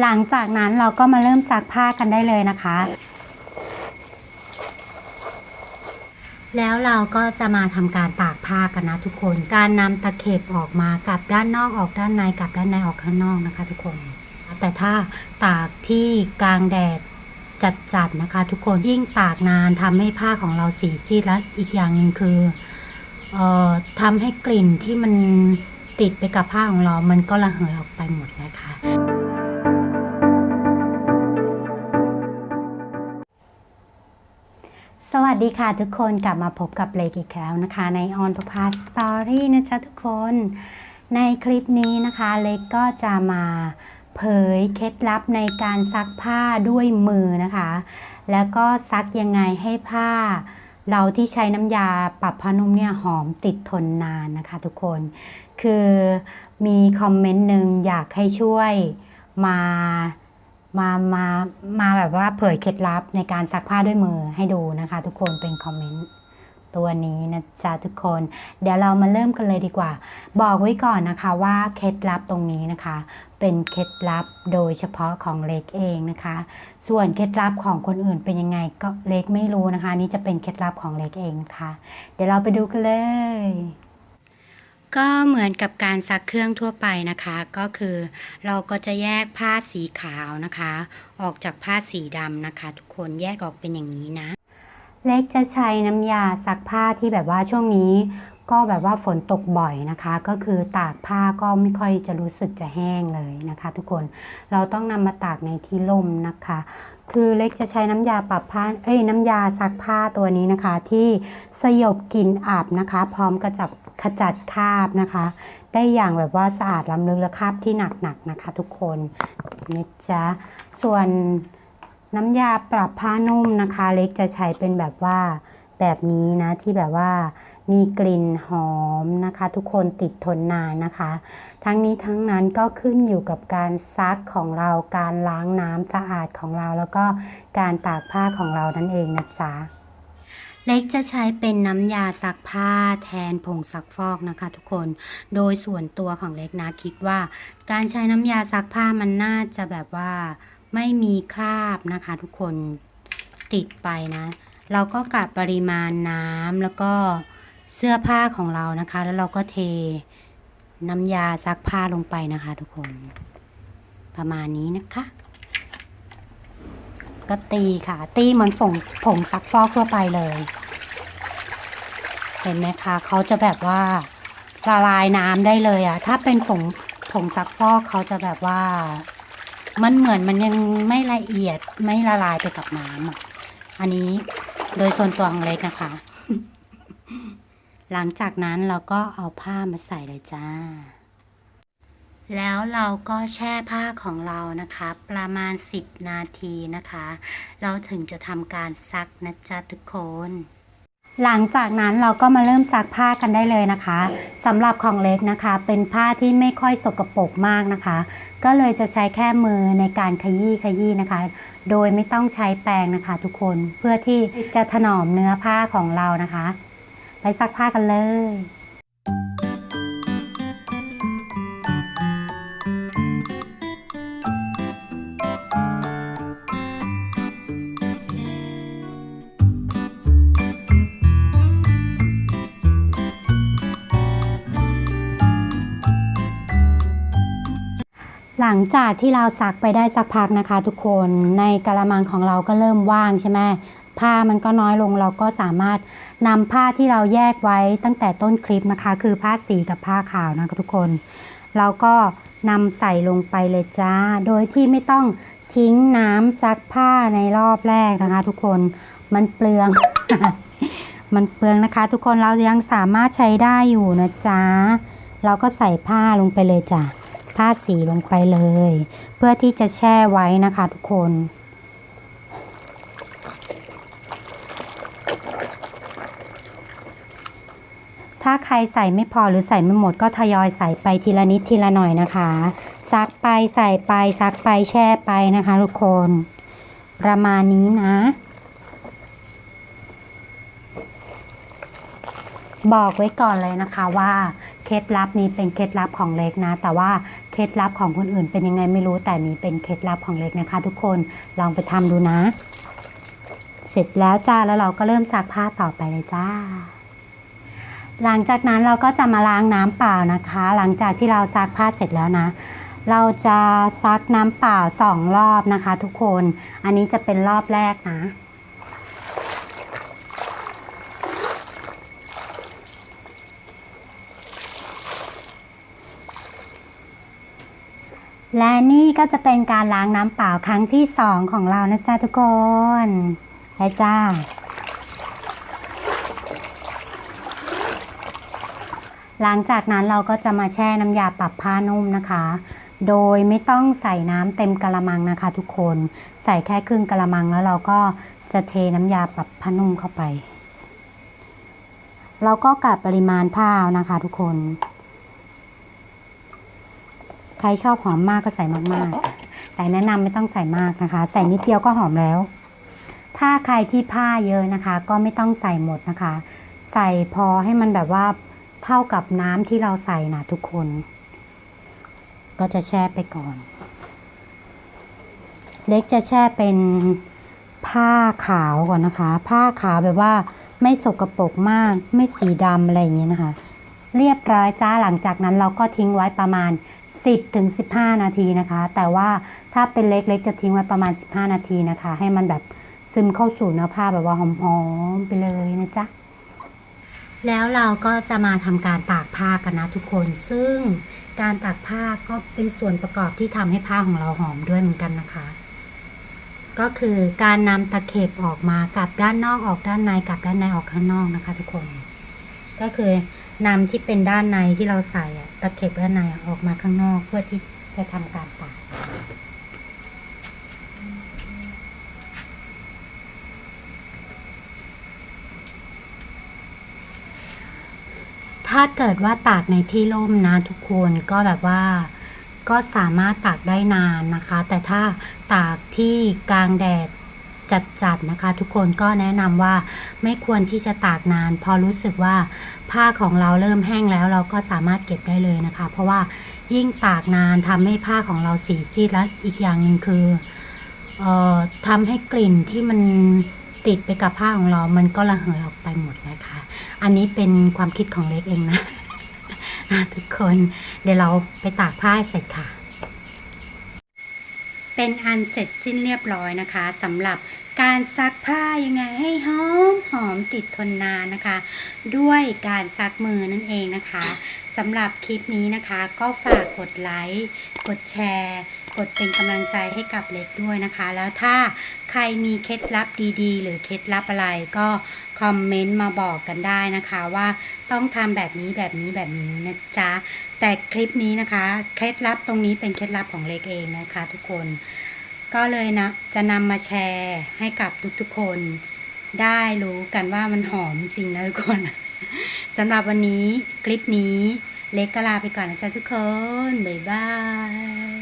หลังจากนั้นเราก็มาเริ่มซักผ้ากันได้เลยนะคะ แล้วเราก็จะมาทำการตากผ้ากันนะทุกคน การนำตะเข็บออกมากลับด้านนอกออกด้านในกลับด้านในออกข้างนอกนะคะ ทุกคน แต่ถ้าตากที่กลางแดดจัดๆนะคะ ทุกคนยิ่งตากนานทำให้ผ้าของเราสีซีดและอีกอย่างหนึ่งคือเอ่อทำให้กลิ่นที่มันติดไปกับผ้าของเรา มันก็ระเหยออกไปหมดนะคะ สวัสดีค่ะทุกคนกลับมาพบกับเลกอีกแล้วนะคะ ในออนประพาสตอรี่นะจ๊ะทุกคน ในคลิปนี้นะคะเล็กก็จะมาเผยเคล็ดลับในการซักผ้าด้วยมือนะคะ แล้วก็ซักยังไงให้ผ้า เราที่ใช้น้ำยาปรับผ้านุ่มเนี่ยหอมติดทนนานนะคะทุกคน คือมีคอมเมนต์หนึ่งอยากให้ช่วยมา มามามาแบบว่าเผยเคล็ดลับในการซักผ้าด้วยมือให้ดูนะคะ ทุกคนเป็นคอมเมนต์ตัวนี้นะจ๊ะทุกคน เดี๋ยวเรามาเริ่มกันเลยดีกว่า บอกไว้ก่อนนะคะว่าเคล็ดลับตรงนี้นะคะ เป็นเคล็ดลับโดยเฉพาะของเล็กเองนะคะ ส่วนเคล็ดลับของคนอื่นเป็นยังไงก็เล็กไม่รู้นะคะ นี่จะเป็นเคล็ดลับของเล็กเองนะคะ เดี๋ยวเราไปดูกันเลย ก็เหมือนกับการซักเครื่องทั่วไปนะคะ ก็คือเราก็จะแยกผ้าสีขาวนะคะ ออกจากผ้าสีดำนะคะ ทุกคนแยกออกเป็นอย่างนี้นะ เล็กจะใช้น้ำยาซักผ้าที่แบบว่าช่วงนี้ ก็แบบว่าฝนตกบ่อยนะคะ ก็คือตากผ้าก็ไม่ค่อยจะรู้สึกจะแห้งเลยนะคะ ทุกคนเราต้องนำมาตากในที่ร่มนะคะ คือเล็กจะใช้น้ำยาปรับผ้า เอ้ยน้ำยาซักผ้าตัวนี้นะคะ ที่สยบกลิ่นอับนะคะ พร้อมกระจับขจัดคราบนะคะ ได้อย่างแบบว่าสะอาดล้ำลึกและคราบที่หนักๆนะคะ ทุกคนนะจ๊ะส่วนน้ำยาปรับผ้านุ่มนะคะ เล็กจะใช้เป็นแบบว่าแบบนี้นะที่แบบว่า มีกลิ่นหอมนะคะ ทุกคนติดทนนานนะคะ ทั้งนี้ทั้งนั้นก็ขึ้นอยู่กับการซักของเราการล้างน้ำสะอาดของเราแล้วก็การตากผ้าของเรานั่นเองนะจ๊ะเล็กจะใช้เป็นน้ำยาซักผ้าแทนผงซักฟอกนะคะ ทุกคน โดยส่วนตัวของเล็กนะคิดว่า การใช้น้ำยาซักผ้ามันน่าจะแบบว่าไม่มีคราบนะคะ ทุกคนติดไปนะ เราก็กะปริมาณน้ำแล้วก็ เสื้อผ้าของเรานะคะ แล้วเราก็เทน้ำยาซักผ้าลงไปนะคะ ทุกคน ประมาณนี้นะคะ ก็ตีค่ะ ตีเหมือนผงผงซักฟอกทั่วไปเลย เห็นไหมคะเขาจะแบบว่าละลายน้ำได้เลยอะถ้าเป็นผงผงซักฟอกเขาจะแบบว่า มันเหมือนมันยังไม่ละเอียดไม่ละลายไปกับน้ำอะอันนี้โดยส่วนตัวของเล็กนะคะ หลังจากนั้นเราก็เอาผ้ามาใส่เลยจ้า แล้วเราก็แช่ผ้าของเรานะคะ ประมาณ 10 นาทีนะคะ เราถึงจะทำการซักนะจ๊ะทุกคนหลังจากนั้นเราก็มาเริ่มซักผ้ากันได้เลยนะคะสำหรับของเล็กนะคะ เป็นผ้าที่ไม่ค่อยสกปรกมากนะคะ ก็เลยจะใช้แค่มือในการขยี้ขยี้นะคะ โดยไม่ต้องใช้แปรงนะคะ ทุกคนเพื่อที่จะถนอมเนื้อผ้าของเรานะคะ ไปซักผ้ากันเลย หลังจากที่เราซักไปได้สักพักนะคะทุกคนในกระมังของเราก็เริ่มว่างใช่ไหมผ้ามันก็น้อยลงเราก็สามารถนำผ้าที่เราแยกไว้ตั้งแต่ต้นคลิปนะคะ คือผ้าสีกับผ้าขาวนะคะทุกคน เราก็นำใส่ลงไปเลยจ้า โดยที่ไม่ต้องทิ้งน้ำซักผ้าในรอบแรกนะคะ ทุกคนมันเปลือง มันเปลืองนะคะ ทุกคนเรายังสามารถใช้ได้อยู่นะจ๊ะเราก็ใส่ผ้าลงไปเลยจ้ะ ผ้าสีลงไปเลย เพื่อที่จะแช่ไว้นะคะทุกคน ถ้าใครใส่ไม่พอหรือใส่ไม่หมดก็ทยอยใส่ไปทีละนิดทีละหน่อยนะคะ ซักไปใส่ไปซักไปแช่ไปนะคะทุกคน ประมาณนี้นะบอกไว้ก่อนเลยนะคะว่าเคล็ดลับนี้เป็นเคล็ดลับของเล็กนะ แต่ว่า เคล็ดลับของคนอื่นเป็นยังไงไม่รู้แต่นี้เป็นเคล็ดลับของเล็กนะคะ ทุกคนลองไปทำดูนะ เสร็จแล้วจ้าแล้วเราก็เริ่มซักผ้าต่อไปเลยจ้า หลังจากนั้นเราก็จะมาล้างน้ำเปล่านะคะ หลังจากที่เราซักผ้าเสร็จแล้วนะ เราจะซักน้ำเปล่าสองรอบนะคะ ทุกคน อันนี้จะเป็นรอบแรกนะ และนี่ก็จะเป็นการล้างน้ำเปล่าครั้งที่สองของเรานะจ๊ะทุกคนไปจ้า หลังจากนั้นเราก็จะมาแช่น้ำยาปรับผ้านุ่มนะคะ โดยไม่ต้องใส่น้ำเต็มกระมังนะคะ ทุกคน ใส่แค่ครึ่งกระมังแล้วเราก็จะเทน้ำยาปรับผ้านุ่มเข้าไปเราก็กะปริมาณผ้าเอานะคะ ทุกคน ใครชอบหอมมากก็ใส่มากๆ แต่แนะนำไม่ต้องใส่มากนะคะ ใส่นิดเดียวก็หอมแล้ว ถ้าใครที่ผ้าเยอะนะคะ ก็ไม่ต้องใส่หมดนะคะ ใส่พอให้มันแบบว่าเท่ากับน้ำที่เราใส่นะทุกคน ก็จะแช่ไปก่อน เล็กจะแช่เป็นผ้าขาวก่อนนะคะ ผ้าขาวแบบว่าไม่สกรปรกมาก ไม่สีดำอะไรอย่างเงี้ยนะคะ เรียบร้อยจ้าหลังจากนั้นเราก็ทิ้งไว้ประมาณ 10ถึง15 นาทีนะคะ แต่ว่าถ้าเป็นเล็กๆจะทิ้งไว้ประมาณ 15 นาทีนะคะ ให้มันแบบซึมเข้าสู่เนื้อผ้าแบบว่าหอมๆไปเลยนะจ๊ะแล้วเราก็จะมาทำการตากผ้ากันนะทุกคน ซึ่งการตากผ้าก็เป็นส่วนประกอบที่ทำให้ผ้าของเราหอมด้วยเหมือนกันนะคะ ก็คือการนำตะเข็บออกมากลับด้านนอกออกด้านในกลับด้านในออกข้างนอกนะคะ ทุกคน ก็คือ นำที่เป็นด้านในที่เราใส่อะตะเข็บด้านในออกมาข้างนอกเพื่อที่จะทำการตากถ้าเกิดว่าตากในที่ร่มนะทุกคนก็แบบว่าก็สามารถตากได้นานนะคะ แต่ถ้าตากที่กลางแดด จัดๆนะคะ ทุกคนก็แนะนำว่าไม่ควรที่จะตากนาน พอรู้สึกว่าผ้าของเราเริ่มแห้งแล้วเราก็สามารถเก็บได้เลยนะคะ เพราะว่ายิ่งตากนานทำให้ผ้าของเราสีซีดและอีกอย่างหนึ่งคือเอ่อทำให้กลิ่นที่มันติดไปกับผ้าของเรา มันก็ระเหยออกไปหมดนะคะ อันนี้เป็นความคิดของเล็กเองนะทุกคน เดี๋ยวเราไปตากผ้าเสร็จค่ะ เป็นอันเสร็จสิ้นเรียบร้อยนะคะสำหรับการซักผ้ายังไงให้หอมหอมติดทนนานนะคะ ด้วยการซักมือนั่นเองนะคะสำหรับคลิปนี้นะคะ ก็ฝากกดไลค์กดแชร์ กดเป็นกำลังใจให้กับเล็กด้วยนะคะ แล้วถ้าใครมีเคล็ดลับดีๆ หรือเคล็ดลับอะไรก็คอมเมนต์มาบอกกันได้นะคะ ว่าต้องทำแบบนี้แบบนี้แบบนี้นะจ๊ะ แต่คลิปนี้นะคะ เคล็ดลับตรงนี้เป็นเคล็ดลับของเล็กเองนะคะ ทุกคนก็เลยนะจะนำมาแชร์ให้กับทุกๆคนได้รู้กันว่ามันหอมจริงนะทุกคนสำหรับวันนี้คลิปนี้เล็กก็ลาไปก่อนนะจ๊ะทุกคน บ๊ายบาย